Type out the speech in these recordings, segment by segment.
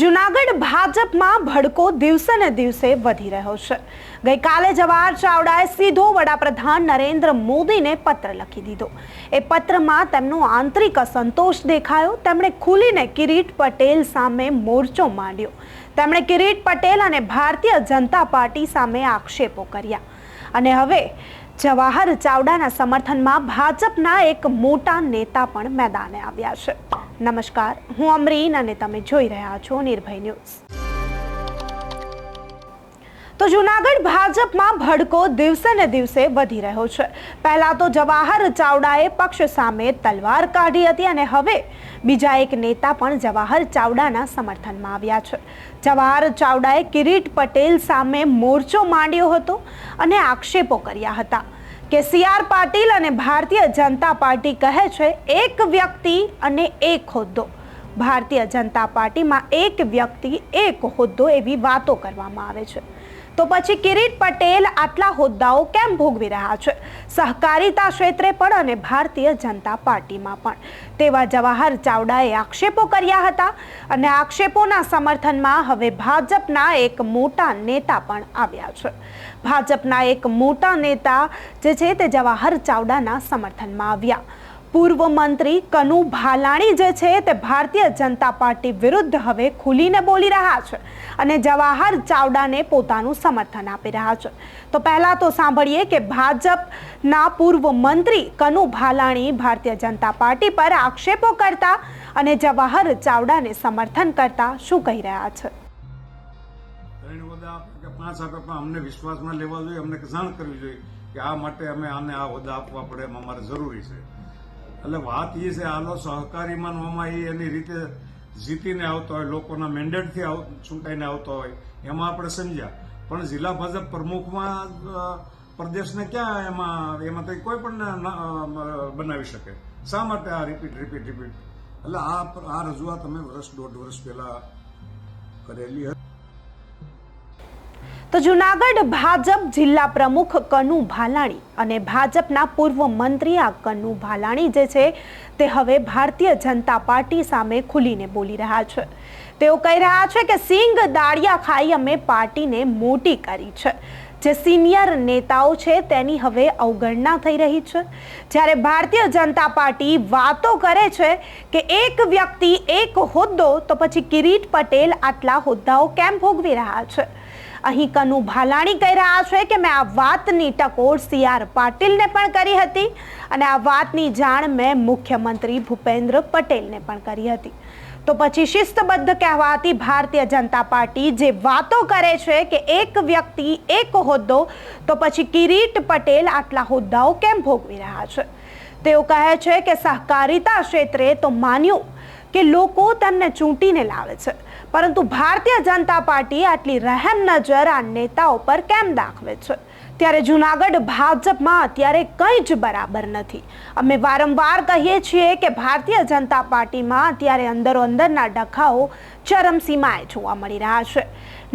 જુનાગઢ ભાજપમાં ભડકો દિવસે ને દિવસે વધી રહ્યો છે. ગઈકાલે જવાહર ચાવડાએ સીધો વડાપ્રધાન નરેન્દ્ર મોદીને પત્ર લખી દીધો. એ પત્રમાં તેમનો આંતરિક અસંતોષ દેખાયો. તેમણે ખુલીને કિરીટ પટેલ સામે મોરચો માંડ્યો. તેમણે કિરીટ પટેલ અને ભારતીય જનતા પાર્ટી સામે આક્ષેપો કર્યા. અને હવે જવાહર ચાવડાના સમર્થનમાં ભાજપના એક મોટા નેતા પણ મેદાને આવ્યા છે. નમસ્કાર, હું અમરીન અને તમે જોઈ રહ્યા છો નિર્ભય ન્યૂઝ. તો જુનાગઢ ભાજપમાં ભડકો દિવસે ને દિવસે વધી રહ્યો છે. પહેલા તો જવાહર ચાવડાએ પક્ષ સામે તલવાર કાઢી હતી અને હવે બીજા એક નેતા પણ જવાહર ચાવડાના સમર્થનમાં આવ્યા છે. જવાહર ચાવડાએ કિરીટ પટેલ સામે મોરચો માંડ્યો હતો અને આક્ષેપો કર્યા હતા. કે સી આર પાટીલ અને ભારતીય જનતા પાર્ટી કહે છે, એક વ્યક્તિ અને એક હોદ્દો. ભારતીય જનતા પાર્ટીમાં એક વ્યક્તિ, એક હોદ્દો એવી વાતો કરવામાં આવે છે. તો પછી કિરીટ પટેલ આટલા હોદ્દાઓ કેમ ભોગવી રહ્યા છે? સહકારિતા ક્ષેત્રે પણ અને ભારતીય જનતા પાર્ટીમાં પણ. તેવા જવાહર ચાવડાએ આક્ષેપો કર્યા હતા અને આક્ષેપોના સમર્થનમાં હવે ભાજપના એક મોટા નેતા પણ આવ્યા છે. ભાજપના એક મોટા નેતા જે છે તે જવાહર ચાવડાના સમર્થનમાં આવ્યા. પૂર્વ મંત્રી કનુ ભાલાણી જે છે તે ભારતીય જનતા પાર્ટી વિરુદ્ધ હવે ખુલીને બોલી રહ્યા છે અને જવાહર ચાવડાને પોતાનું સમર્થન આપી રહ્યા છે. તો પહેલાં તો સાંભળીએ કે ભાજપના પૂર્વ મંત્રી કનુ ભાલાણી ભારતીય જનતા પાર્ટી પર આક્ષેપો કરતા અને જવાહર ચાવડાને સમર્થન કરતા શું કહી રહ્યા છે? પાંચ આપે અમને વિશ્વાસમાં લેવા જોઈએ, અમને જાણ કરવી જોઈએ કે આ માટે અમે આને આ હોદ્દા આપવા પડે અમારે જરૂરી છે. એટલે વાત એ છે, આનો સહકારીમાં માનવામાં એ એની રીતે જીતીને આવતો હોય, લોકોના મેન્ડેટથી આવ ચૂંટાઈને આવતો હોય, એમાં આપણે સમજ્યા. પણ જિલ્લા ભાજપ પ્રમુખમાં પ્રદેશને ક્યાં એમાં એમાં તો કોઈ પણ બનાવી શકે. શા માટે આ રિપીટ રિપીટ રિપીટ એટલે આ આ રજૂઆત અમે વર્ષ દોઢ વર્ષ પહેલાં કરેલી હતી. તો જુનાગઢ ભાજપ જિલ્લા પ્રમુખ કનુ ભાલાણી અને ભાજપના પૂર્વ મંત્રી આ કનુ ભાલાણી જે છે તે હવે ભારતીય જનતા પાર્ટી સામે ખુલીને બોલી રહ્યા છે. તેઓ કહી રહ્યા છે કે સિંગ દાળિયા ખાઈ અમે પાર્ટીને મોટી કરી છે. જે સિનિયર નેતાઓ છે તેની હવે અવગણના થઈ રહી છે. જ્યારે ભારતીય જનતા પાર્ટી વાતો કરે છે કે એક વ્યક્તિ એક હોદ્દો તો પછી કિરીટ પટેલ આટલા હોદ્દાઓ કેમ ભોગવી રહ્યા છે? અહીં કનુ ભાલાણી કહી રહ્યા છે કે મેં આ વાતની ટકોર સી આર પાટીલને પણ કરી હતી અને આ વાતની જાણ મેં મુખ્યમંત્રી ભૂપેન્દ્ર પટેલને પણ કરી હતી. તો પછી શિસ્તબદ્ધ કહેવાતી ભારતીય જનતા પાર્ટી જે વાતો કરે છે કે એક વ્યક્તિ, એક હોદ્દો, તો પછી કિરીટ પટેલ આટલા હોદ્દાઓ કેમ ભોગવી રહ્યા છે? તેઓ કહે છે કે સહકારિતા ક્ષેત્રે તો માન્યું કે લોકો તેમને ચૂંટીને લાવે છે. પરંતુ ભારતીય જનતા પાર્ટી આટલી રહેમ નજર આ નેતાઓ પર કેમ દાખવે છે? ત્યારે જુનાગઢ ભાજપમાં અત્યારે કંઈ જ બરાબર નથી. અમે વારંવાર કહીએ છીએ કે ભારતીય જનતા પાર્ટીમાં અત્યારે અંદરો અંદરના ડખાઓ ચરમસીમાએ જોવા મળી રહ્યા છે.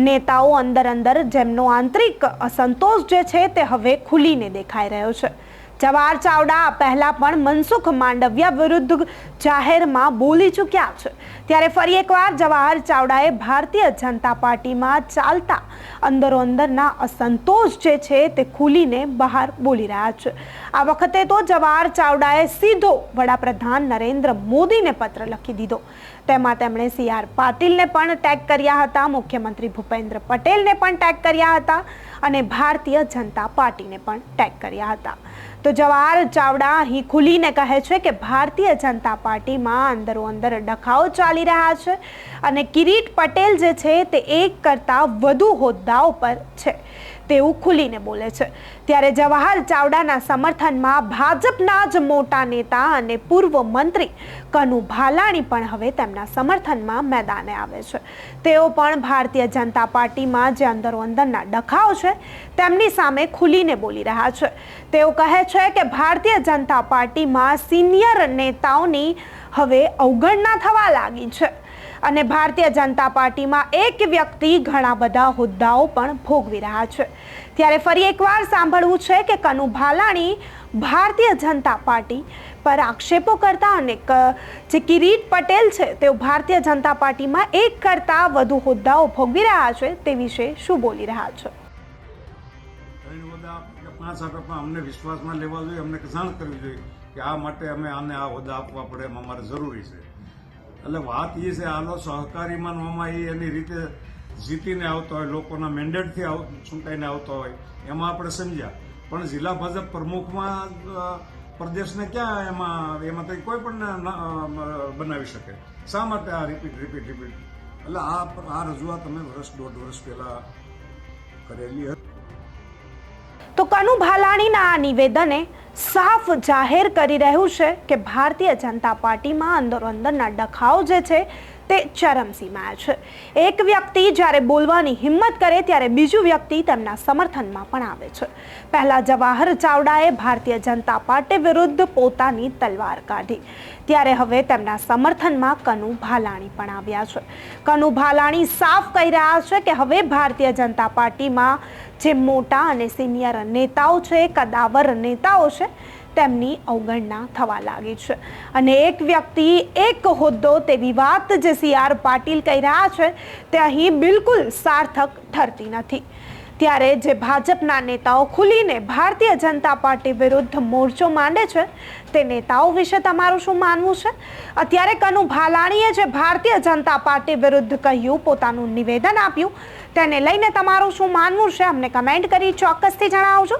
નેતાઓ અંદર અંદર જેમનો આંતરિક અસંતોષ જે છે તે હવે ખુલીને દેખાઈ રહ્યો છે. જવાહર ચાવડા પહેલા પણ મનસુખ માંડવિયા વિરુદ્ધ જાહેરમાં બોલી ચૂક્યા છે. ત્યારે ફરી એકવાર જવાહર ચાવડાએ ભારતીય જનતા પાર્ટીમાં ચાલતા અંદરો અંદરના અસંતોષ જે છે તે ખુલીને બહાર બોલી રહ્યા છે. આ વખતે તો જવાહર ચાવડાએ સીધો વડાપ્રધાન નરેન્દ્ર મોદીને પત્ર લખી દીધો. તેમાં તેમણે સી આર પાટીલને પણ ટેગ કર્યા હતા, મુખ્યમંત્રી ભૂપેન્દ્ર પટેલને પણ ટેગ કર્યા હતા અને ભારતીય જનતા પાર્ટીને પણ ટેગ કર્યા હતા. તો જવાહર ચાવડા અહીં ખુલીને કહે છે કે ભારતીય જનતા પાર્ટીમાં અંદરો અંદર ડખાઓ ચાલી રહ્યા છે અને કિરીટ પટેલ જે છે તે એક કરતાં વધુ હોદ્દાઓ પર છે. તેવું ખુલીને બોલે છે. ત્યારે જવાહર ચાવડાના સમર્થનમાં ભાજપના જ મોટા નેતા અને પૂર્વ મંત્રી કનુ ભાલાણી પણ હવે તેમના સમર્થનમાં મેદાને આવે છે. તેઓ પણ ભારતીય જનતા પાર્ટીમાં જે અંદરો અંદરના ડખાઓ છે, તેમની સામે ખુલીને બોલી રહ્યા છે. તેઓ કહે છે કે ભારતીય જનતા પાર્ટીમાં સિનિયર નેતાઓની હવે અવગણના થવા લાગી છે. અને ભારતીય જનતા પાર્ટીમાં એક વ્યક્તિ ઘણા બધા હોદ્દાઓ પણ ભોગવી રહ્યા છે. ત્યારે ફરી એકવાર સાંભળવું છે કે કનુ ભાલાણી ભારતીય જનતા પાર્ટી પર આક્ષેપો કરતા અને જે કિરીટ પટેલ છે, તેઓ ભારતીય જનતા પાર્ટીમાં એક કરતાં વધુ હોદ્દાઓ ભોગવી રહ્યા છે તે વિશે શું બોલી રહ્યા છે? અમને વિશ્વાસમાં લેવા જોઈએ, અમને જાણ કરવી જોઈએ કે આ માટે અમે આને આ હોદ્દા આપવા પડે અમારે જરૂરી છે. એટલે વાત એ છે આ સહકારી ને એ એની રીતે જીતીને આવતો હોય, લોકોના મેન્ડેટથી આવ ચૂંટાઈને આવતો હોય. એમાં આપણે સમજ્યા. પણ જિલ્લા ભાજપ પ્રમુખમાં પ્રદેશને ક્યાં એમાં એમાં તો કોઈ પણ બનાવી શકે. શા માટે આ રિપીટ રિપીટ રિપીટ એટલે આ આ રજૂઆત અમે વર્ષ, દોઢ વર્ષ પહેલા કરેલી હતી. તો કનુ ભાલાણીના આ નિવેદને સાફ જાહેર કરી રહ્યું છે કે ભારતીય જનતા પાર્ટીમાં અંદરો અંદરના ડખાઓ જે છે તે ચરમસીમાએ છે. એક વ્યક્તિ જ્યારે બોલવાની હિંમત કરે ત્યારે બીજું વ્યક્તિ તેમના સમર્થનમાં પણ આવે છે. પહેલા જવાહર ચાવડાએ ભારતીય જનતા પાર્ટી વિરુદ્ધ પોતાની તલવાર કાઢી. ત્યારે હવે તેમના સમર્થનમાં કનુ ભાલાણી પણ આવ્યા છે. કનુ ભાલાણી સાફ કહી રહ્યા છે કે હવે ભારતીય જનતા પાર્ટીમાં જે મોટા અને સિનિયર નેતાઓ છે કદાવર નેતાઓ છે તેમની અવગણના થવા લાગી છે. અને એક વ્યક્તિ એક હોદ્દો તેવી વાત જે સી આર પાટીલ કહી રહ્યા છે, તે અહીં બિલકુલ સાર્થક ઠરતી નથી. ત્યારે જે ભાજપના નેતાઓ ખુલીને ભારતીય જનતા પાર્ટી વિરુદ્ધ મોરચો માંડે છે, તે નેતાઓ વિશે તમારું શું માનવું છે? અત્યારે કનુ ભાલાણીએ જે ભારતીય જનતા પાર્ટી વિરુદ્ધ કહ્યું, પોતાનું નિવેદન આપ્યું, તેને લઈને તમારું શું માનવું છે? અમને કમેન્ટ કરી ચોક્કસથી જણાવજો.